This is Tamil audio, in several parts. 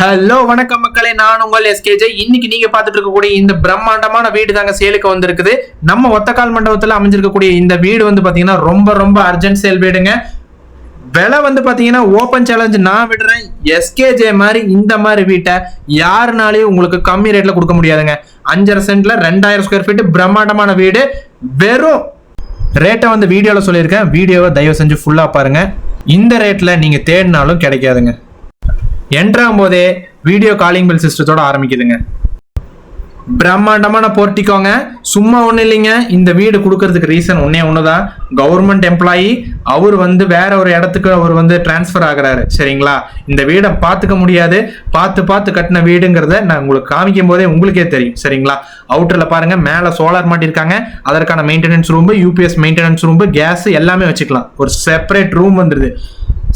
ஹலோ வணக்கம் மக்களே. நான் உங்கள் எஸ்கேஜே இன்னைக்கு நீங்க பார்த்துட்டு இருக்கக்கூடிய இந்த பிரம்மாண்டமான வீடு தாங்க சேலுக்கு வந்திருக்குது. நம்ம ஒத்தக்கால் மண்டபத்துல அமைஞ்சிருக்கக்கூடிய இந்த வீடு வந்து பாத்தீங்கன்னா ரொம்ப ரொம்ப அர்ஜென்ட் சேல் வீடுங்க. விலை வந்து பாத்தீங்கன்னா ஓப்பன் சேலஞ்ச் நான் விடுறேன். எஸ்கேஜே மாதிரி இந்த மாதிரி வீட்டை யாருனாலையும் உங்களுக்கு கம்மி ரேட்ல கொடுக்க முடியாதுங்க. அஞ்சரை சென்ட்ல ரெண்டாயிரம் ஸ்கொயர் ஃபீட் பிரம்மாண்டமான வீடு. வெறும் ரேட்டை வந்து வீடியோவில் சொல்லியிருக்கேன். வீடியோவை தயவு செஞ்சு ஃபுல்லாக பாருங்கள் இந்த ரேட்டில் நீங்கள் தேடினாலும் கிடைக்காதுங்க. என்ட்ராகும் போதே வீடியோ காலிங் பெல் சிஸ்டத்தோட ஆரம்பிக்குதுங்க. பிரம்மாண்டமான போர்ட்டிக்கோங்க. சும்மா ஒன்றும் இல்லைங்க. இந்த வீடு கொடுக்கறதுக்கு ரீசன் ஒன்றே ஒன்று தான் கவர்மெண்ட் எம்ப்ளாயி அவர் வந்து வேற ஒரு இடத்துக்கு அவர் வந்து டிரான்ஸ்ஃபர் ஆகிறாரு. சரிங்களா? இந்த வீடை பார்த்துக்க முடியாது. பார்த்து பார்த்து கட்டின வீடுங்கிறத நான் உங்களுக்கு காமிக்கும் போதே உங்களுக்கே தெரியும். சரிங்களா? அவுட்டரில் பாருங்கள் மேலே சோலார் மாட்டிருக்காங்க அதற்கான maintenance room UPS maintenance room gas எல்லாமே வச்சுக்கலாம். ஒரு செப்பரேட் ரூம் வந்துருது.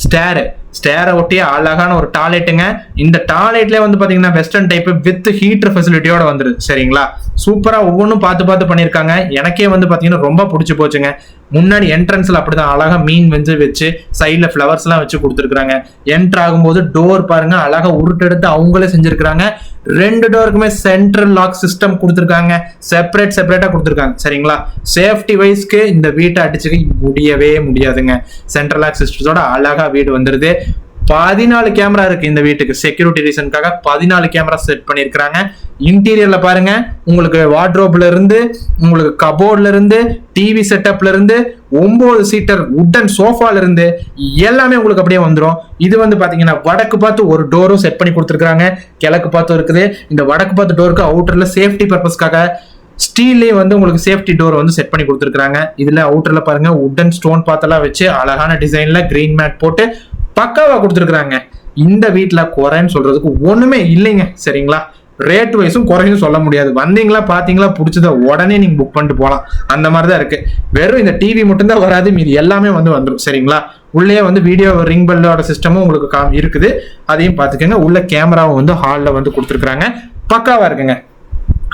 ஸ்டேரு ஸ்டேரை ஒட்டி அழகான ஒரு டாய்லெட்டுங்க. இந்த டாய்லெட்ல வந்து பாத்தீங்கன்னா வெஸ்டர்ன் டைப் வித் ஹீட்டர் ஃபெசிலிட்டியோட வந்துருது. சரிங்களா? சூப்பரா ஒவ்வொன்றும் பார்த்து பார்த்து பண்ணியிருக்காங்க. எனக்கே வந்து பாத்தீங்கன்னா ரொம்ப பிடிச்சி போச்சுங்க. முன்னாடி என்ட்ரன்ஸ்ல அப்படிதான் அழகா மீன் வெஞ்சு வச்சு சைட்ல ஃப்ளவர்ஸ்லாம் வச்சு கொடுத்துருக்காங்க என்ட்ரு ஆகும்போது டோர் பாருங்க அழகா உருட்டெடுத்து அவங்களே செஞ்சிருக்காங்க ரெண்டு டோருக்குமே சென்ட்ரல் லாக் சிஸ்டம் கொடுத்துருக்காங்க. செப்பரேட் செப்பரேட்டா கொடுத்துருக்காங்க. சரிங்களா? சேஃப்டி வைஸ்க்கு இந்த வீட்டை அடிச்சுக்க முடியவே முடியாதுங்க. சென்ட்ரல் லாக் சிஸ்டத்தோட அழகா வீடு வந்துருது. பதினாலு கேமரா இருக்கு இந்த வீட்டுக்கு. செக்யூரிட்டி ரீசனுக்காக பதினாலு கேமரா செட் பண்ணியிருக்கிறாங்க. இன்டீரியர்ல பாருங்க உங்களுக்கு வார்ட்ரோப்ல இருந்து உங்களுக்கு கபோர்ட்ல இருந்து டிவி செட்டப்ல இருந்து ஒன்பது சீட்டர் உட்டன் சோஃபால இருந்து எல்லாமே உங்களுக்கு அப்படியே வந்துடும் இது வந்து பாத்தீங்கன்னா வடக்கு பார்த்து ஒரு டோரும் செட் பண்ணி கொடுத்துருக்காங்க கிழக்கு பார்த்து இருக்குது. இந்த வடக்கு பார்த்து டோருக்கு அவுட்டர்ல சேஃப்டி பர்பஸ்க்காக ஸ்டீல்லே வந்து உங்களுக்கு சேஃப்டி டோர் வந்து செட் பண்ணி கொடுத்துருக்காங்க இதுல அவுட்டர்ல பாருங்க உட்டன் ஸ்டோன் பார்த்தெல்லாம் வச்சு அழகான டிசைன்ல கிரீன் மேட் போட்டு பக்காவாக கொடுத்துருக்குறாங்க. இந்த வீட்டில் குறைன்னு சொல்கிறதுக்கு ஒன்றுமே இல்லைங்க. சரிங்களா? ரேட் வைஸும் குறையும் சொல்ல முடியாது. வந்தீங்களா பார்த்தீங்களா பிடிச்சத உடனே நீங்கள் புக் பண்ணிட்டு போகலாம் அந்த மாதிரி தான் இருக்குது வெறும் இந்த டிவி மட்டும்தான் வராது. மீதி எல்லாமே வந்து வந்துடும் சரிங்களா? உள்ளே வந்து வீடியோ ரிங் பெல்லோட சிஸ்டமும் உங்களுக்கு காம் இருக்குது. அதையும் பார்த்துக்கோங்க. உள்ள கேமராவும் வந்து ஹாலில் வந்து கொடுத்துருக்குறாங்க. பக்காவாக இருக்குங்க.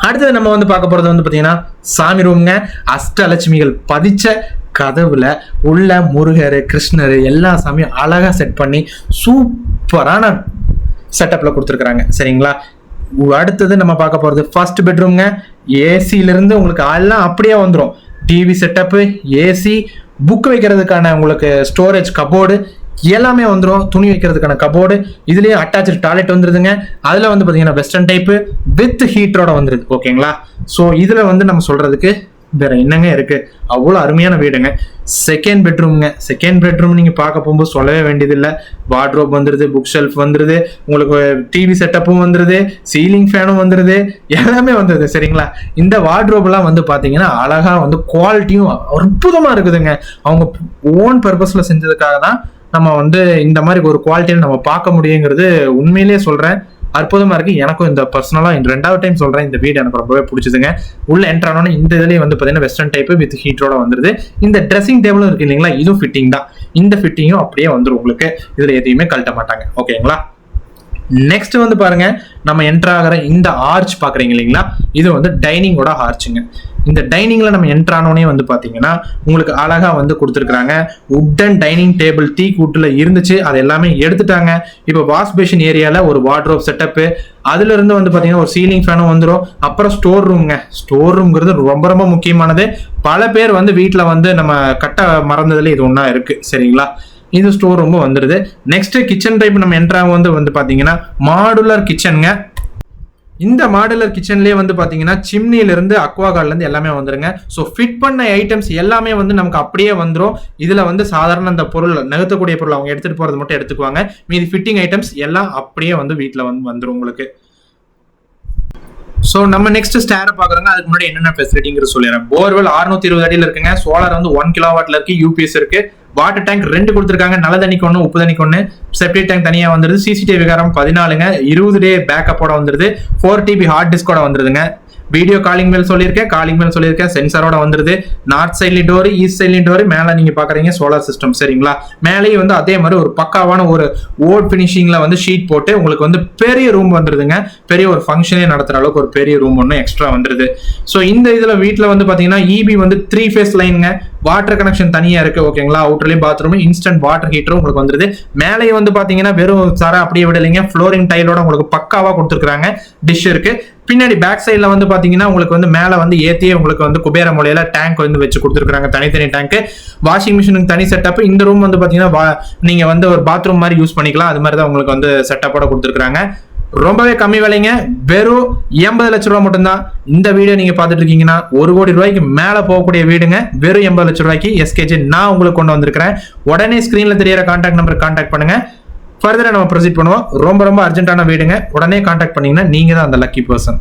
அடுத்தது நம்ம வந்து பார்க்க போகிறது வந்து பார்த்தீங்கன்னா சாமி ரூம்ங்க அஷ்டலட்சுமிகள் பதிச்ச கதவுல உள்ள முருகர் கிருஷ்ணர் எல்லா சாமியும் அழகா செட் பண்ணி சூப்பரான செட்டப்ல கொடுத்துருக்குறாங்க. சரிங்களா? அடுத்தது நம்ம பார்க்க போறது ஃபர்ஸ்ட் பெட்ரூம்ங்க ஏசில இருந்து உங்களுக்கு எல்லாம் அப்படியே வந்துடும் டிவி செட்டப்பு ஏசி புக் வைக்கிறதுக்கான உங்களுக்கு ஸ்டோரேஜ் கபோர்டு எல்லாமே வந்துடும் துணி வைக்கிறதுக்கான கபோர்டு இதுலேயே அட்டாச்சு டாய்லெட் வந்துருதுங்க. அதில் வந்து பார்த்தீங்கன்னா வெஸ்டர்ன் டைப்பு வித் ஹீட்டரோட வந்துருது. ஓகேங்களா ஸோ இதில் வந்து நம்ம சொல்கிறதுக்கு வேற என்னங்க இருக்கு? அவ்வளோ அருமையான வீடுங்க. செகண்ட் பெட்ரூம்ங்க செகண்ட் பெட்ரூம் நீங்க பார்க்க போகும்போது சொல்லவே வேண்டியதில்லை. வார்ட்ரோப் வந்துருது புக் ஷெல்ஃப் வந்துருது உங்களுக்கு டிவி செட்டப்பும் வந்துருது சீலிங் ஃபேனும் வந்துருது எல்லாமே வந்துருது சரிங்களா? இந்த வார்ட்ரோப்லாம் வந்து பார்த்தீங்கன்னா அழகா வந்து குவாலிட்டியும் அற்புதமா இருக்குதுங்க. அவங்க ஓன் பர்பஸ்ல செஞ்சதுக்காக தான் நம்ம வந்து இந்த மாதிரி ஒரு குவாலிட்டியில் நம்ம பார்க்க முடியுங்கிறது உண்மையிலேயே சொல்றேன். அற்புதமாக இருக்கு. எனக்கும் இந்த பர்சனலா இந்த ரெண்டாவது டைம் சொல்றேன் இந்த வீடு எனக்கு ரொம்பவே பிடிச்சதுங்க. உள்ள என்டர் ஆனோன்னு இந்த இதுலயே வந்து பார்த்தீங்கன்னா வெஸ்டர்ன் டைப் வித் ஹீட்டரோட வந்துருது. இந்த ட்ரெஸ்ஸிங் டேபிளும் இருக்கு இல்லைங்களா இதுவும் ஃபிட்டிங் தான். இந்த ஃபிட்டிங்கும் அப்படியே வந்துரும் உங்களுக்கு. இதுல எதையுமே கழட்ட மாட்டாங்க. ஓகேங்களா நெக்ஸ்ட் வந்து பாருங்க நம்ம என்டர் ஆகிற இந்த ஆர்ச் பாக்குறீங்க இல்லைங்களா? இது வந்து டைனிங்கோட ஆர்ச்சுங்க இந்த டைனிங்ல நம்ம என்டர் ஆனோடனே வந்து பாத்தீங்கன்னா உங்களுக்கு அழகா வந்து கொடுத்துருக்காங்க உட்டன் டைனிங் டேபிள் டீ கூட்டுல இருந்துச்சு அது எல்லாமே எடுத்துட்டாங்க. இப்போ வாஷ் பேஷன் ஏரியால ஒரு வார்ட்ரோப் செட்டப்பு அதுல இருந்து வந்து பாத்தீங்கன்னா ஒரு சீலிங் ஃபேனும் வந்துடும் அப்புறம் ஸ்டோர் ரூம்ங்க ஸ்டோர் ரூம்ங்கிறது ரொம்ப ரொம்ப முக்கியமானது. பல பேர் வந்து வீட்டில் வந்து நம்ம கட்ட மறந்ததுல இது ஒன்றா இருக்கு. சரிங்களா? இது ஸ்டோர் ரூம் வந்துடுது நெக்ஸ்ட் கிச்சன் டைப் நம்ம என்ட்ராக வந்து வந்து பார்த்தீங்கன்னா மாடுலர் கிச்சனுங்க இந்த மாடுலர் கிச்சன்லேயே வந்து பார்த்தீங்கன்னா சிம்னிலேருந்து இருந்து இருந்து எல்லாமே வந்துருங்க. ஸோ ஃபிட் பண்ண ஐட்டம்ஸ் எல்லாமே வந்து நமக்கு அப்படியே வந்துடும் இதில் வந்து சாதாரண அந்த பொருள் நகர்த்தக்கூடிய பொருள் அவங்க எடுத்துகிட்டு போகிறது மட்டும் எடுத்துக்குவாங்க. மீதி ஃபிட்டிங் ஐட்டம்ஸ் எல்லாம் அப்படியே வந்து வீட்டில் வந்து வந்துடும் உங்களுக்கு. ஸோ நம்ம நெக்ஸ்ட் ஸ்டேரை பாக்குறோங்க. அதுக்கு முன்னாடி என்னென்ன ஃபெசிலிட்டிங்கிறது சொல்லிடுறேன். போர்வெல் 620 இருபது அடியில் இருக்குங்க. சோலார் வந்து ஒன் கிலோ வாட்ல இருக்கு. யூபிஎஸ் இருக்கு. வாட்டர் டேங்க் ரெண்டு கொடுத்துருக்காங்க. நல்ல தண்ணிக்கு ஒன்று உப்பு தண்ணிக்கு ஒன்று செப்டிக் டேங்க் தனியாக வந்துருது சிசிடிவி விகாரம் பதினாலுங்க. இருபது டே பேக்கப்போட வந்துருது ஃபோர் டிபி ஹார்ட் டிஸ்கோட வந்துருதுங்க வீடியோ காலிங் மேல் சொல்லியிருக்கேன். காலிங் மேல் சொல்லியிருக்கேன். சென்சாரோட வந்துருது நார்த் சைட்லையும் டோர் ஈஸ்ட் சைட்லையும் டோர் மேலே நீங்கள் பார்க்குறீங்க சோலார் சிஸ்டம் சரிங்களா? மேலேயும் வந்து அதே மாதிரி ஒரு பக்காவான ஒரு ஓட் ஃபினிஷிங்கில் வந்து ஷீட் போட்டு உங்களுக்கு வந்து பெரிய ரூம் வந்துருதுங்க. பெரிய ஒரு ஃபங்க்ஷனே நடத்துகிற அளவுக்கு ஒரு பெரிய ரூம் ஒன்று எக்ஸ்ட்ரா வந்துருது ஸோ இந்த இதில் வீட்டில் வந்து பார்த்தீங்கன்னா இபி வந்து த்ரீ ஃபேஸ் லைனுங்க வாட்டர் கனெக்ஷன் தனியா இருக்கு ஓகேங்களா அவுட்டர்லயும் பாத்ரூம் இன்ஸ்டன்ட் வாட்டர் ஹீட்டரும் உங்களுக்கு வந்துருது மேலேயே வந்து பாத்தீங்கன்னா வெறும் சாரா அப்படியே விடலைங்க. ஃப்ளோரிங் டைலோட உங்களுக்கு பக்காவா கொடுத்துருக்காங்க டிஷ் இருக்கு. பின்னாடி பேக் சைடில் வந்து பார்த்தீங்கன்னா உங்களுக்கு வந்து மேலே வந்து ஏற்றியே உங்களுக்கு வந்து குபேர மூலையில் டேங்க் வந்து வச்சு கொடுத்துருக்காங்க தனித்தனி டேங்க்கு வாஷிங் மிஷினுக்கு தனி செட்டப் இந்த ரூம் வந்து பார்த்தீங்கன்னா வா- நீங்கள் வந்து ஒரு பாத்ரூம் மாதிரி யூஸ் பண்ணிக்கலாம். அது மாதிரி தான் உங்களுக்கு வந்து செட்டப்போட கொடுத்துருக்காங்க ரொம்பவே கம்மி விலைங்க. வெறும் எண்பது லட்ச ரூபா மட்டும்தான். இந்த வீடியோ நீங்க பார்த்துட்டு இருக்கீங்கன்னா ஒரு கோடி ரூபாய்க்கு மேல போகக்கூடிய வீடுங்க. வெறும் எண்பது லட்ச ரூபாய்க்கு எஸ்கேஜி நான் உங்களுக்கு கொண்டு வந்திருக்கிறேன். உடனே ஸ்கிரீன்ல தெரியற கான்டாக்ட் நம்பர் கான்டாக்ட் பண்ணுங்க. ஃபர்தரா நம்ம ப்ரொசீட் பண்ணுவோம். ரொம்ப ரொம்ப அர்ஜென்ட்டான வீடுங்க. உடனே கான்டாக்ட் பண்ணீங்கன்னா நீங்க தான் அந்த லக்கி பர்சன்